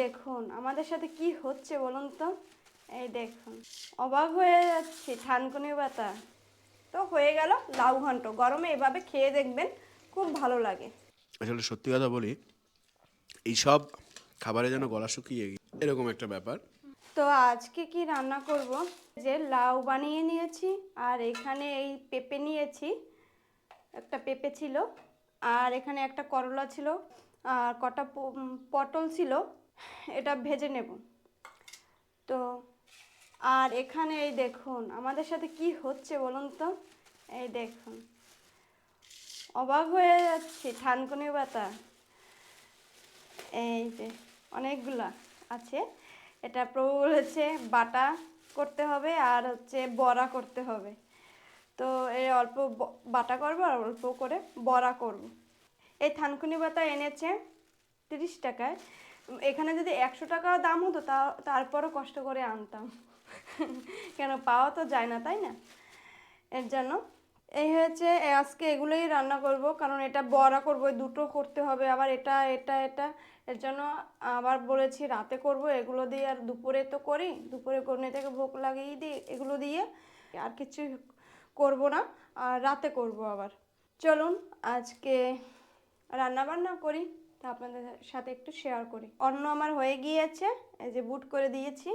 দেখুন আমাদের সাথে কি হচ্ছে বলুন তো? এই দেখুন অবাক হয়ে যাচ্ছি থানকুনি পাতা তো হয়ে গেল লাউ ঘন্ট গরমে এভাবে খেয়ে দেখবেন খুব ভালো লাগে। আসলে সত্যি কথা বলি এইসব খাবারে যেন গলা শুকিয়ে এরকম একটা ব্যাপার। তো আজকে কি রান্না করব? যে লাউ বানিয়ে নিয়েছি আর এখানে এই পেঁপে নিয়েছি একটা পেঁপে ছিল আর এখানে একটা করলা ছিল। আর কটা পটল ছিল, এটা ভেজে নেব। তো, আর এখানে এই দেখুন, আমাদের সাথে কি হচ্ছে বলুন তো? এই দেখুন, অবাক হয়ে যাচ্ছি, থানকুনি পাতা। এই যে, অনেকগুলা আছে। এটা প্রভু বলেছে, বাটা করতে হবে আর হচ্ছে বড়া করতে হবে। তো এই অল্প বাটা করব আর অল্প করে বড়া করব। এই থানকুনি পাতা এনেছে তিরিশ টাকায়। এখানে যদি একশো টাকা দাম হতো তা, তারপরও কষ্ট করে আনতাম। কেন পাওয়া তো যায় না, তাই না? এর জন্য। এই হয়েছে আজকে এগুলোই রান্না করব, কারণ এটা বড়া করব দুটো করতে হবে, আবার এটা এটা এটা। এর জন্য আবার বলেছি রাতে করব, এগুলো দিয়ে আর দুপুরে তো করি, দুপুরে করনে থেকে ভোগ লাগিয়ে দিই, এগুলো দিয়ে আর কিছু করব না, আর রাতে করব আবার। চলুন, আজকে রান্না বান্না করি, তা আপনাদের সাথে একটু শেয়ার করি। অন্ন আমার হয়ে গিয়েছে, এই যে বুট করে দিয়েছি,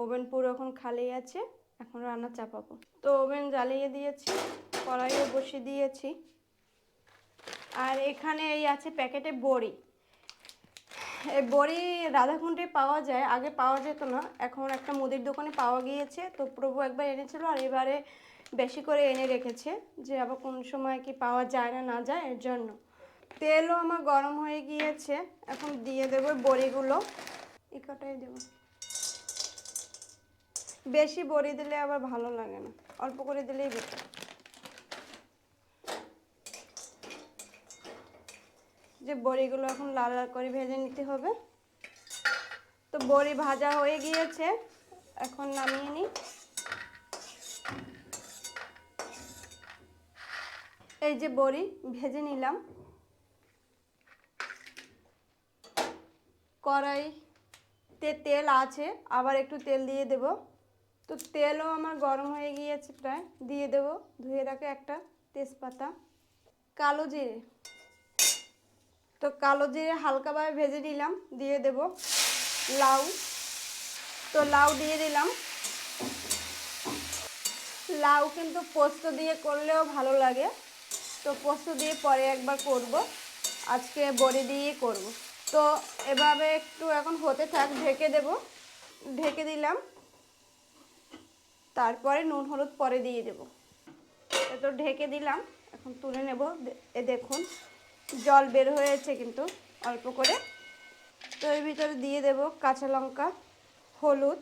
ওভেন পুরো এখন খালি আছে, এখন রান্না চাপাবো। তো ওভেন জ্বালিয়ে দিয়েছি, কড়াইও বসিয়ে দিয়েছি। আর এখানে এই আছে প্যাকেটে বড়ি। এই বড়ি রাধাকুণ্ডে পাওয়া যায়, আগে পাওয়া যেত না, এখন একটা মুদির দোকানে পাওয়া গিয়েছে, তো প্রভু একবার এনেছিল আর এবারে বেশি করে এনে রেখেছে, যে আবার কোন সময় কি পাওয়া যায় না না যায়, এর জন্য। তেলও আমার গরম হয়ে গিয়েছে। এখন দিয়ে দেবো বড়িগুলো। এই কটাই দেবো। বেশি বড়ি দিলে আবার ভালো লাগে না। অল্প করে দিলেই বেটার। যে বড়িগুলো এখন লাল লাল করে ভেজে নিতে হবে। তো বড়ি ভাজা হয়ে গিয়েছে। এখন নামিয়ে নিই। এই যে বড়ি ভেজে নিলাম। কড়াইতে তেল আছে, আবার একটু তেল দিয়ে দেব। তো তেলও আমার গরম হয়ে গিয়েছে প্রায়, দিয়ে দেব। ধুয়ে রাখে একটা তেজপাতা। কালো জিরে। তো কালো জিরে হালকাভাবে ভেজে নিলাম, দিয়ে দেব লাউ। তো লাউ দিয়ে দিলাম। লাউ কিন্তু পোস্ত দিয়ে করলেও ভালো লাগে। তো পোস্ত দিয়ে পরে একবার করব। আজকে বড়ি দিয়েই করব। তো এভাবে একটু এখন হতে থাক, ঢেকে দেব। ঢেকে দিলাম। তারপরে নুন, হলুদ পরে দিয়ে দেব। তো ঢেকে দিলাম। এখন তুলে নেব। এ দেখুন, জল বের হয়েছে কিন্তু অল্প করে। তো এর ভিতরে দিয়ে দেব কাঁচা লঙ্কা, হলুদ,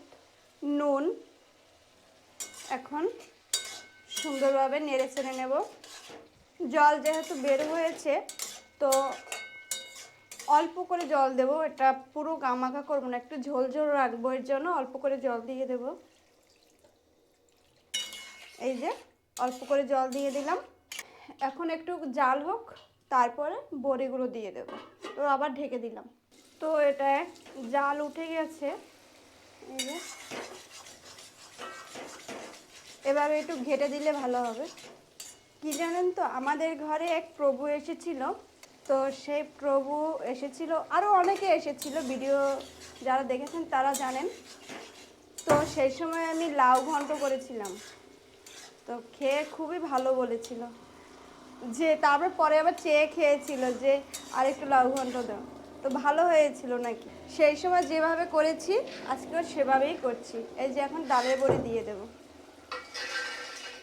নুন। এখন সুন্দরভাবে নেড়ে চেড়ে নেব। জল যেহেতু বের হয়েছে, তো অল্প করে জল দেব, এটা পুরো গামাখা করব না, একটু ঝোল ঝোল রাখব এর জন্য, অল্প করে জল দিয়ে দেব। এই যে, অল্প করে জল দিয়ে দিলাম। এখন একটু জাল হোক, তারপরে বড়িগুলো দিয়ে দেব। তো আবার ঢেকে দিলাম। তো এটা জাল উঠে গেছে। এই যে। এভাবে একটু ঘেটে দিলে ভালো হবে। কি জানেন তো, আমাদের ঘরে এক প্রভু এসেছিল। তো সেই প্রভু এসেছিল আরও অনেকে এসেছিল ভিডিও যারা দেখেছেন তারা জানেন। তো সেই সময় আমি লাউ ঘন্ট করেছিলাম। তো খেয়ে খুবই ভালো বলেছিল। যে তারপর পরে আবার চেয়ে খেয়েছিল যে আরেকটু লাউ ঘন্ট দাও। তো ভালো হয়েছিল নাকি? সেই সময় যেভাবে করেছি আজকেও সেভাবেই করছি। এই যে এখন ডালের বড়ি দিয়ে দেবো।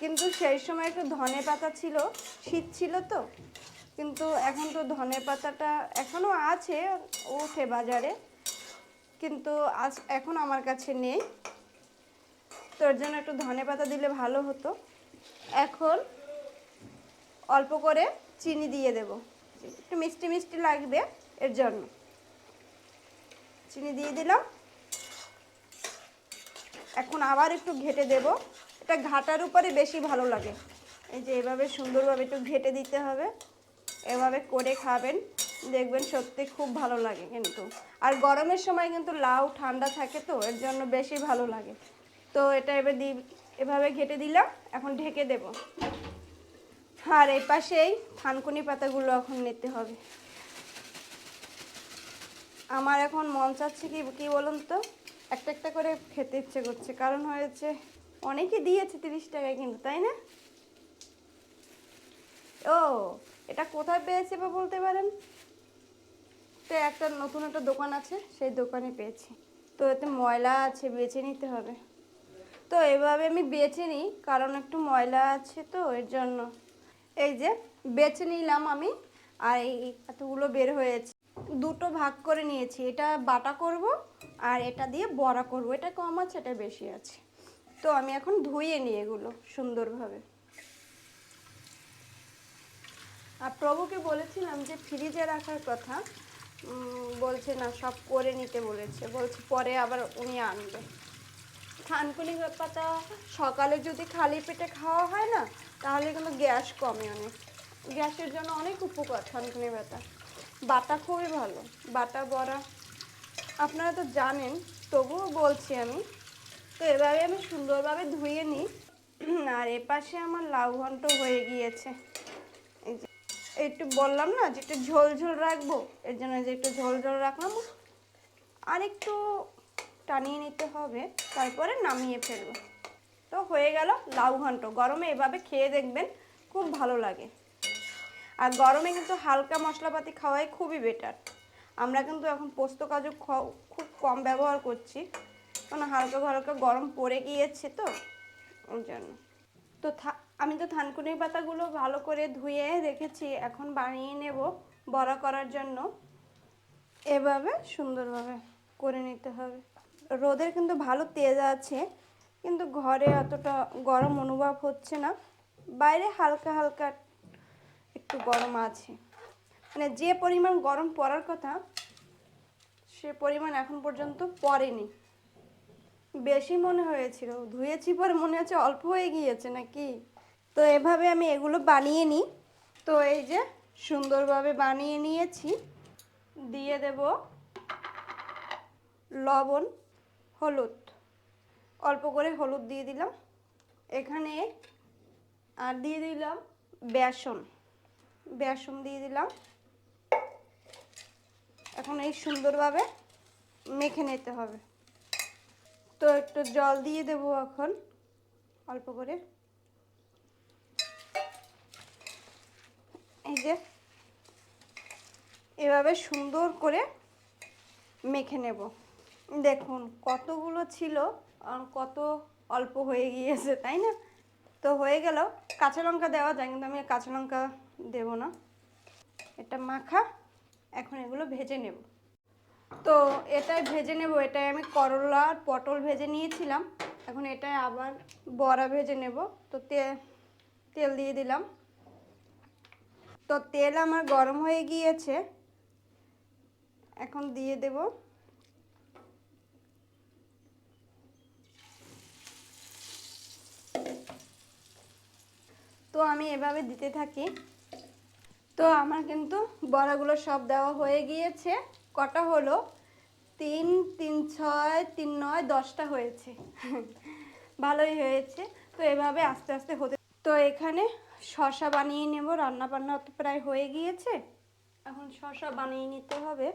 কিন্তু সেই সময় একটু ধনে পাতা ছিল, শীত ছিল তো কিন্তু এখন তো ধনে পাতাটা এখনও আছে, ওঠে বাজারে। কিন্তু আজ এখন আমার কাছে নেই। তোর জন্য একটু ধনে পাতা দিলে ভালো হতো। এখন অল্প করে চিনি দিয়ে দেব। একটু মিষ্টি মিষ্টি লাগবে এর জন্য। চিনি দিয়ে দিলাম। এখন আবার একটু ঘেটে দেব। এটা ঘাটার উপরে বেশি ভালো লাগে। এই যে এভাবে সুন্দরভাবে একটু ঘেটে দিতে হবে। এভাবে করে খাবেন, দেখবেন সত্যি খুব ভালো লাগে কিন্তু। আর গরমের সময় কিন্তু লাউ ঠান্ডা থাকে তো, এর জন্য বেশি ভালো লাগে। তো এটা এবার দি, এভাবে ঘেটে দিলাম, এখন ঢেকে দেব। আর এই পাশেই থানকুনি পাতাগুলো এখন নিতে হবে। আমার এখন মন চাচ্ছে কি, কী বলুন তো? একটা একটা করে খেতে ইচ্ছে করছে, কারণ হয়েছে অনেকে দিয়েছে তিরিশ টাকায় কিন্তু, তাই না? ও এটা কোথায় পেয়েছে বা বলতে পারেন? তো একটা নতুন একটা দোকান আছে, সেই দোকানে পেয়েছি। তো এতে ময়লা আছে, বেছে নিতে হবে। তো এভাবে আমি বেছে নিই, কারণ একটু ময়লা আছে তো, এর জন্য। এই যে, বেছে নিলাম আমি, আর এই এতগুলো বের হয়েছে। দুটো ভাগ করে নিয়েছি, এটা বাটা করব, আর এটা দিয়ে বড়া করব। এটা কম আছে, এটা বেশি আছে। তো আমি এখন ধুয়ে নিই এগুলো সুন্দরভাবে। আর প্রভুকে বলেছিলাম যে ফ্রিজে রাখার কথা বলছে, না, সব করে নিতে বলেছে। বলছে, পরে আবার উনি আনবে। থানকুনি পাতা সকালে যদি খালি পেটে খাওয়া হয় না, তাহলে কিন্তু গ্যাস কমে অনেক। গ্যাসের জন্য অনেক উপকার থানকুনি পাতা বাটা খুবই ভালো, বাটা, বড়া। আপনারা তো জানেন, তবুও বলছি আমি, তো এভাবে আমি সুন্দরভাবে ধুয়ে নিই। আর এপাশে আমার লাউ ঘন্ট হয়ে গিয়েছে। একটু বললাম না, যে একটু ঝোল ঝোল রাখব, এর জন্য যে একটু ঝোল ঝোল রাখলাম আর একটু টানিয়ে নিতে হবে, তারপরে নামিয়ে ফেলব। তো হয়ে গেল লাউ ঘন্ট। গরমে এভাবে খেয়ে দেখবেন খুব ভালো লাগে। আর গরমে কিন্তু হালকা মশলাপাতি খাওয়াই খুবই বেটার আমরা কিন্তু এখন পোস্ত কাজু খুব কম ব্যবহার করছি। কারণ হালকা হালকা গরম পড়ে গিয়েছে তো, ওই জন্য। তো আমি তো থানকুনির পাতাগুলো ভালো করে ধুয়ে রেখেছি, এখন বানিয়ে নেব বড়া করার জন্য। এভাবে সুন্দরভাবে করে নিতে হবে। রোদের কিন্তু ভালো তেজ আছে, কিন্তু ঘরে অতটা গরম অনুভব হচ্ছে না। বাইরে হালকা হালকা একটু গরম আছে। মানে যে পরিমাণ গরম পড়ার কথা, সে পরিমাণ এখন পর্যন্ত পড়েনি। বেশি মনে হয়েছিল, ধুয়েছি পরে মনে হচ্ছে অল্প হয়ে গিয়েছে নাকি? তো এভাবে আমি এগুলো বানিয়ে নিই। তো এই যে সুন্দরভাবে বানিয়ে নিয়েছি। দিয়ে দেব লবণ, হলুদ। অল্প করে হলুদ দিয়ে দিলাম। এখানে আর দিয়ে দিলাম বেসন। বেসন দিয়ে দিলাম। এখন এই সুন্দরভাবে মেখে নিতে হবে। তো একটু জল দিয়ে দেবো এখন। অল্প করে। এই যে, এভাবে সুন্দর করে মেখে নেব। দেখুন, কতগুলো ছিল কত অল্প হয়ে গিয়েছে, তাই না? তো হয়ে গেল। কাঁচা লঙ্কা দেওয়া যায়, কিন্তু আমি কাঁচা লঙ্কা দেবো না। এটা মাখা, এখন এগুলো ভেজে নেব। তো এটাই ভেজে নেব, এটাই আমি করলা আর পটল ভেজে নিয়েছিলাম। এখন এটাই আবার বড়া ভেজে নেব। তে- তেল দিয়ে দিলাম। তো তেল আমার গরম হয়ে গিয়েছে। এখন দিয়ে দেব। তো আমি এভাবে দিতে থাকি। তো আমার কিন্তু বড়াগুলো সব দেওয়া হয়ে গিয়েছে। কটা হলো? তিন তিন, ছয়, তিন, নয়, দশটা হয়েছে। ভালোই হয়েছে। তো এভাবে আস্তে আস্তে হতে তো এখানে শশা বানিয়ে নেব রান্না বান্না তো প্রায় হয়ে গিয়েছে। এখন শশা বানিয়ে নিতে হবে।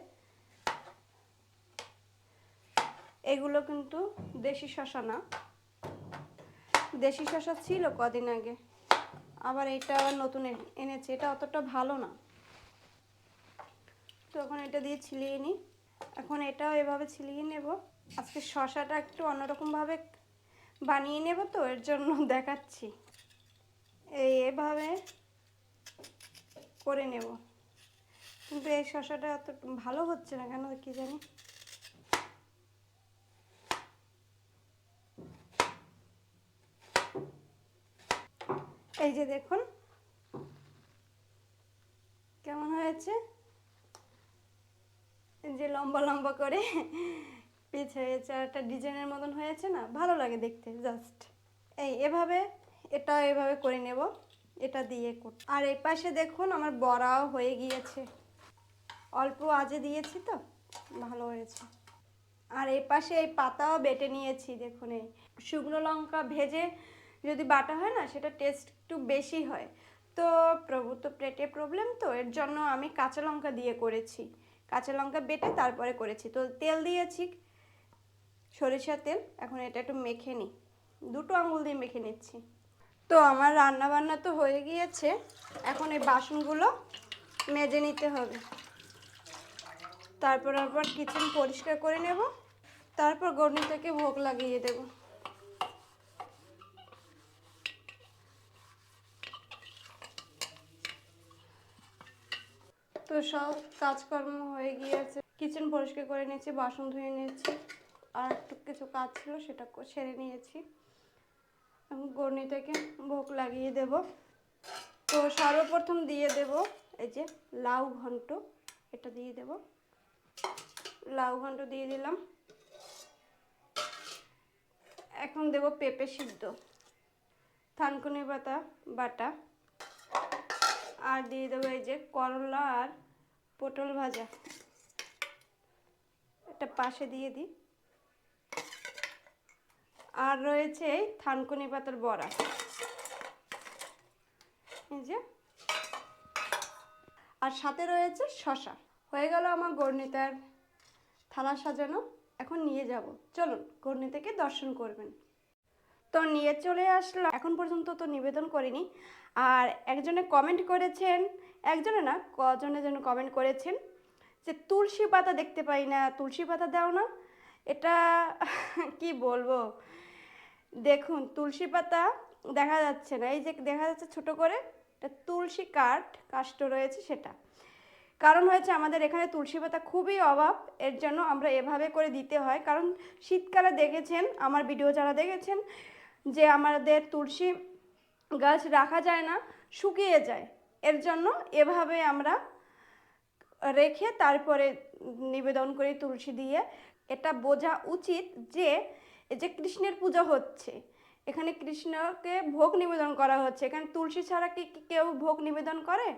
এগুলো কিন্তু দেশি শশা না। দেশি শশা ছিল কদিন আগে। আবার এটা নতুন এনে- এনেছে। এটা অতটা ভালো না। তো এখন এটা দিয়ে ছিলিয়ে নিই। এখন এটাও এভাবে ছিলিয়ে নেব। আজকে শশাটা একটু অন্যরকমভাবে বানিয়ে নেব তো, এর জন্য দেখাচ্ছি। এই এভাবে করে নেব। কিন্তু এই শশাটা অত ভালো হচ্ছে না কেন কি জানি? এই যে দেখুন, কেমন হয়েছে? যে লম্বা লম্বা করে পিচ হয়েছে একটা ডিজাইনের মতন হয়েছে না? ভালো লাগে দেখতে, জাস্ট। এই এভাবে এটা এভাবে করে নেব, এটা দিয়ে কর। আর এই পাশে দেখুন আমার বড়াও হয়ে গিয়েছে। অল্প আজে দিয়েছি তো, ভালো হয়েছে। আর এই পাশে এই পাতাও বেটে নিয়েছি, দেখুন এই। শুকনো লঙ্কা ভেজে যদি বাটা হয় না, সেটা টেস্ট একটু বেশি হয়। তো প্রভু তো পেটে প্রবলেম তো, এর জন্য আমি কাঁচা লঙ্কা দিয়ে করেছি। কাঁচা লঙ্কা বেটে তারপরে করেছি। তো তেল দিয়েছি, সরিষার তেল, এখন এটা একটু মেখে নিই। দুটো আঙুল দিয়ে মেখে নিচ্ছি। তো আমার রান্না বান্না তো হয়ে গিয়েছে। এখন এই বাসনগুলো মেজে নিতে হবে। তারপর আবার কিচেন পরিষ্কার করে নেব। তারপর গরনি থেকে ভোগ লাগিয়ে দেব। তো সব কাজকর্ম হয়ে গিয়েছে। কিচেন পরিষ্কার করে নিয়েছি, বাসন ধুয়ে নিয়েছি। আর একটু কিছু কাজ ছিল সেটা সেরে নিয়েছি। এখন গরনি থেকে ভোগ লাগিয়ে দেব। তো সর্বপ্রথম দিয়ে দেব এই যে লাউ ঘন্ট, এটা দিয়ে দেব। লাউ ঘন্ট দিয়ে দিলাম। এখন দেব পেঁপে সিদ্ধ, থানকুনি পাতা বাটা। আর দিয়ে দেবো এই যে করলা আর পটল ভাজা। এটা পাশে দিয়ে দিই। আর রয়েছে এই থানকুনি পাতার বড়া। এই যে। আর সাথে রয়েছে শশা। হয়ে গেল আমার গর্ণিতার থালা সাজানো। এখন নিয়ে যাব। চলুন গর্ণি থেকে দর্শন করবেন। তো নিয়ে চলে আসলাম। এখন পর্যন্ত তো নিবেদন করিনি। আর একজনে কমেন্ট করেছেন, একজনে না, কজনে যেন কমেন্ট করেছেন যে তুলসী পাতা দেখতে পাই না। তুলসী পাতা দাও না। এটা কি বলব? দেখুন, তুলসী পাতা দেখা যাচ্ছে না। এই যে দেখা যাচ্ছে ছোট করে এটা তুলসী কাঠ, কাষ্ট রয়েছে সেটা। কারণ হয়েছে আমাদের এখানে তুলসী পাতা খুবই অভাব, এর জন্য আমরা এভাবে করে দিতে হয়। কারণ শীতকালে দেখেছেন, আমার ভিডিও যারা দেখেছেন, যে আমাদের তুলসী গাছ রাখা যায় না, শুকিয়ে যায়। এর জন্য এভাবে আমরা রেখে তারপরে নিবেদন করি তুলসী দিয়ে। এটা বোঝা উচিত যে যে কৃষ্ণের পূজা হচ্ছে, এখানে কৃষ্ণকে ভোগ নিবেদন করা হচ্ছে। এখানে তুলসী ছাড়া কি কেউ ভোগ নিবেদন করে?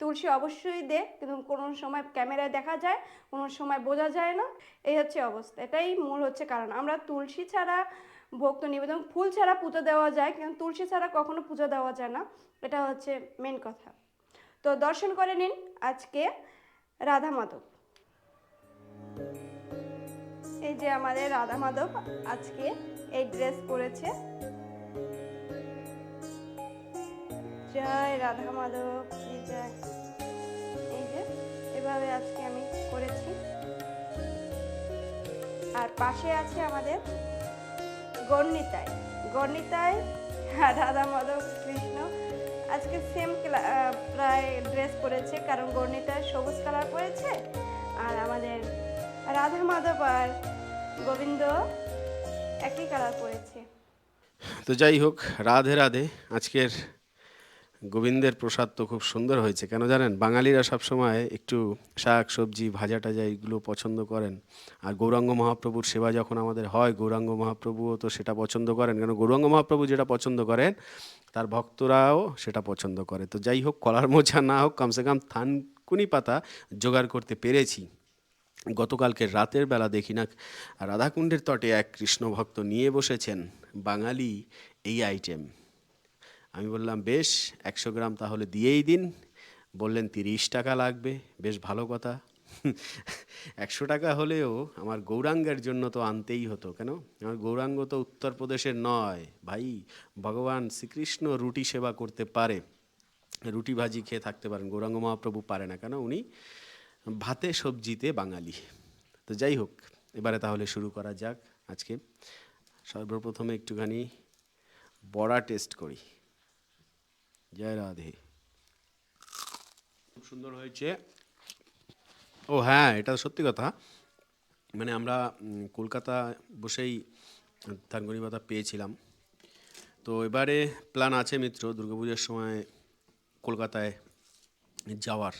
তুলসী অবশ্যই দে, কিন্তু কোনো সময় ক্যামেরায় দেখা যায়, কোনো সময় বোঝা যায় না। এই হচ্ছে অবস্থা, এটাই মূল হচ্ছে কারণ। আমরা তুলসী ছাড়া ভোগ তো নিবেদন, ফুল ছাড়া পুজো দেওয়া যায়, কিন্তু তুলসী ছাড়া কখনো পুজো দেওয়া যায় না। এটা হচ্ছে মেন কথা। তো দর্শন করে নিন আজকে রাধা মাধব। এই যে আমাদের রাধা মাধব আজকে এই ড্রেস পরেছে। জয় রাধা মাধব কি জয়। এই যে, এভাবে আজকে আমি করেছি। আর পাশে আছে আমাদের গর্ণিতায় গর্ণিতায় রাধা মাধব, কৃষ্ণ। আজকে সেম প্রায় ড্রেস পরেছে, কারণ গর্ণিতায় সবুজ কালার পরেছে। আর আমাদের রাধা মাধব আর গোবিন্দ, একই কালার তো যাই হোক, রাধে রাধে। আজকের গোবিন্দের প্রসাদ তো খুব সুন্দর হয়েছে। কেন জানেন? বাঙালিরা সবসময় একটু শাক, সবজি, ভাজা টাজা এগুলো পছন্দ করেন। আর গৌরাঙ্গ মহাপ্রভুর সেবা যখন আমাদের হয়, গৌরাঙ্গ মহাপ্রভুও তো সেটা পছন্দ করেন। কেন গৌরাঙ্গ মহাপ্রভু যেটা পছন্দ করেন, তার ভক্তরাও সেটা পছন্দ করে। তো যাই হোক, কলার মোচা না হোক, কমসে কম থানকুনি পাতা জোগাড় করতে পেরেছি। গতকালকে রাতের বেলা দেখি না রাধাকুণ্ডের তটে এক কৃষ্ণ ভক্ত নিয়ে বসেছেন বাঙালি এই আইটেম। আমি বললাম, বেশ, একশো গ্রাম তাহলে দিয়েই দিন। বললেন, তিরিশ টাকা লাগবে। বেশ, ভালো কথা। একশো টাকা হলেও আমার গৌরাঙ্গের জন্য তো আনতেই হতো কেন? আমার গৌরাঙ্গ তো উত্তরপ্রদেশের নয়। ভাই, ভগবান শ্রীকৃষ্ণ রুটি সেবা করতে পারে। রুটি ভাজি খেয়ে থাকতে পারেন। গৌরাঙ্গ মহাপ্রভু পারে না কেন উনি? ভাতে সবজিতে বাঙালি। তো যাই হোক, এবারে তাহলে শুরু করা যাক আজকে। সর্বপ্রথমে একটুখানি বড়া টেস্ট করি। জয় রাধে। খুব সুন্দর হয়েছে। ও হ্যাঁ এটা সত্যি কথা। মানে আমরা কলকাতা বসেই থানগনি পাতা পেয়েছিলাম। তো এবারে প্ল্যান আছে মিত্র, দুর্গাপুজোর সময় কলকাতায় যাওয়ার।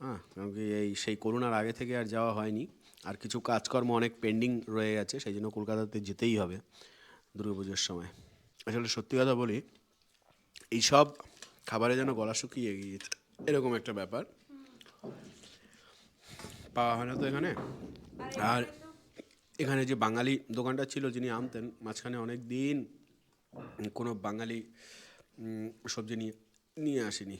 হ্যাঁ কারণ কি এই সেই করোনার আগে থেকে আর যাওয়া হয়নি। আর কিছু কাজকর্ম অনেক পেন্ডিং রয়ে গেছে, সেই জন্য কলকাতাতে যেতেই হবে দুর্গাপুজোর সময়। আসলে সত্যি কথা বলি, এই সব খাবারে যেন গলা শুকিয়ে গিয়েছে, এরকম একটা ব্যাপার। পাওয়া হয় না তো এখানে? আর এখানে যে বাঙালি দোকানটা ছিল যিনি আনতেন, মাঝখানে অনেক দিন কোনো বাঙালি সবজি নিয়ে নিয়ে আসেনি।